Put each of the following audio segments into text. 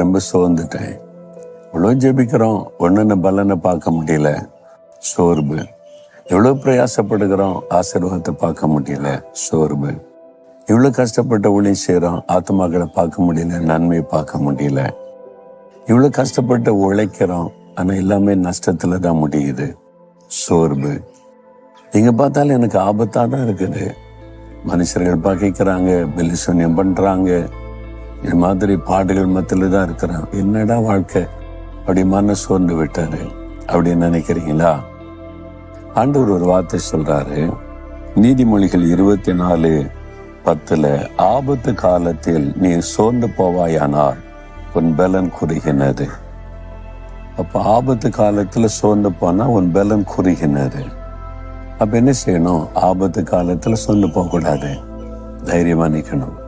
ரொம்ப சோர்ந்துட்டேன். இவ்வளோ ஜெபிக்கிறோம் ஒன்றுன்னு பலனை பார்க்க முடியல. சோர்வு. எவ்வளோ பிரயாசப்படுகிறோம் ஆசீர்வாதத்தை பார்க்க முடியல. சோர்வு. இவ்வளோ கஷ்டப்பட்ட ஒளி செய்கிறோம் ஆத்மாக்களை பார்க்க முடியல நன்மையை பார்க்க முடியல. இவ்வளோ கஷ்டப்பட்டு உழைக்கிறோம் ஆனால் எல்லாமே நஷ்டத்தில் தான் முடியுது. சோர்வு. நீங்கள் பார்த்தாலும் எனக்கு ஆபத்தாக தான் இருக்குது. மனுஷர்கள் பகைக்கிறாங்க பெலிசூன்யம் பண்ணுறாங்க இது மாதிரி பாடுகள் மத்தியில் தான் இருக்கிறான். என்னடா வாழ்க்கை? அப்படி மன சோர்ந்து விட்டாரு. அப்படின்னு நினைக்கிறீங்களா? ஆண்டவர் ஒரு வார்த்தை சொல்றாரு. நீதிமொழிகள் இருபத்தி நாலு பத்துல ஆபத்து காலத்தில் நீ சோர்ந்து போவாயானால் உன் பலன் குறுகினது. அப்ப ஆபத்து காலத்துல சோர்ந்து போனா உன் பலன் குறுகினது. அப்ப என்ன செய்யணும்? ஆபத்து காலத்துல சோர்ந்து போகக்கூடாது. தைரியமா நிக்கணும்.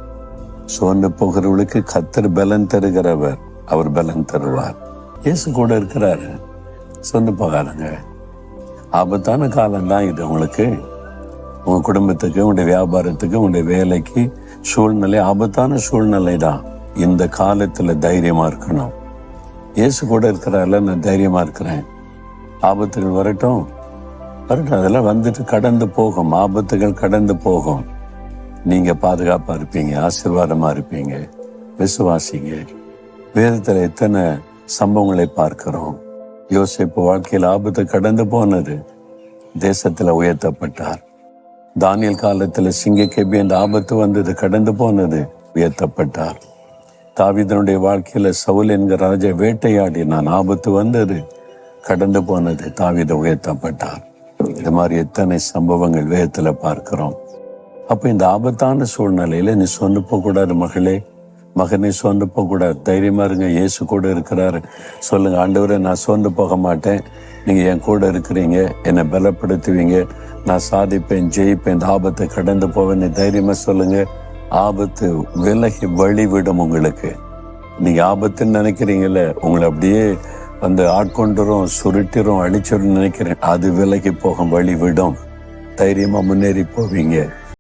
சோர்ந்து போகிறவளுக்கு கத்தர் பலன் தருகிறவர். அவர் பலன் தருவார். இயேசு கூட இருக்கிறாரு. சொந்த போகாதுங்க ஆபத்தான காலம் தான் இது உங்களுக்கு. உங்க குடும்பத்துக்கு உங்களுடைய வியாபாரத்துக்கு உங்களுடைய வேலைக்கு சூழ்நிலை ஆபத்தான சூழ்நிலை தான். இந்த காலத்துல தைரியமா இருக்கணும். இயேசு கூட இருக்கிறார்ல நான் தைரியமா இருக்கிறேன். ஆபத்துகள் வரட்டும். வரட்டும் அதெல்லாம் வந்துட்டு கடந்து போகும். ஆபத்துகள் கடந்து போகும். நீங்க பாதுகாப்பா இருப்பீங்க ஆசீர்வாதமா இருப்பீங்க விசுவாசிங்க. வேதத்துல எத்தனை சம்பவங்களை பார்க்கிறோம். யோசிப்பு வாழ்க்கையில் ஆபத்து கடந்து போனது. தேசத்துல உயர்த்தப்பட்டார். தானியல் காலத்துல சிங்கக்கேபி என்ற ஆபத்து வந்தது கடந்து போனது உயர்த்தப்பட்டார். தாவிதனுடைய வாழ்க்கையில சவுல் என்கிற ராஜா வேட்டையாடினான் ஆபத்து வந்தது கடந்து போனது தாவித உயர்த்தப்பட்டார். இது மாதிரி எத்தனை சம்பவங்கள் வேதத்துல பார்க்கிறோம். அப்ப இந்த ஆபத்தான சூழ்நிலையில நீ சொன்னு போக கூடாது மகளே. மகனே சோர்ந்து போக கூடாது. தைரியமா இருங்க. இயேசு கூட இருக்கிறாரு. சொல்லுங்க ஆண்டவரே நான் சோர்ந்து போக மாட்டேன். நீங்க என் கூட இருக்கிறீங்க. என்னை பலப்படுத்துவீங்க. நான் சாதிப்பேன் ஜெயிப்பேன் இந்த ஆபத்தை கடந்து போவேன். தைரியமா சொல்லுங்க. ஆபத்து விலகி வழி விடும் உங்களுக்கு. நீங்க ஆபத்துன்னு நினைக்கிறீங்கல்ல உங்களை அப்படியே வந்து ஆட்கொண்டுரும் சுருட்டிரும் அழிச்சிரும் நினைக்கிறேன். அது விலகி போகும் வழி விடும் தைரியமா முன்னேறி போவீங்க.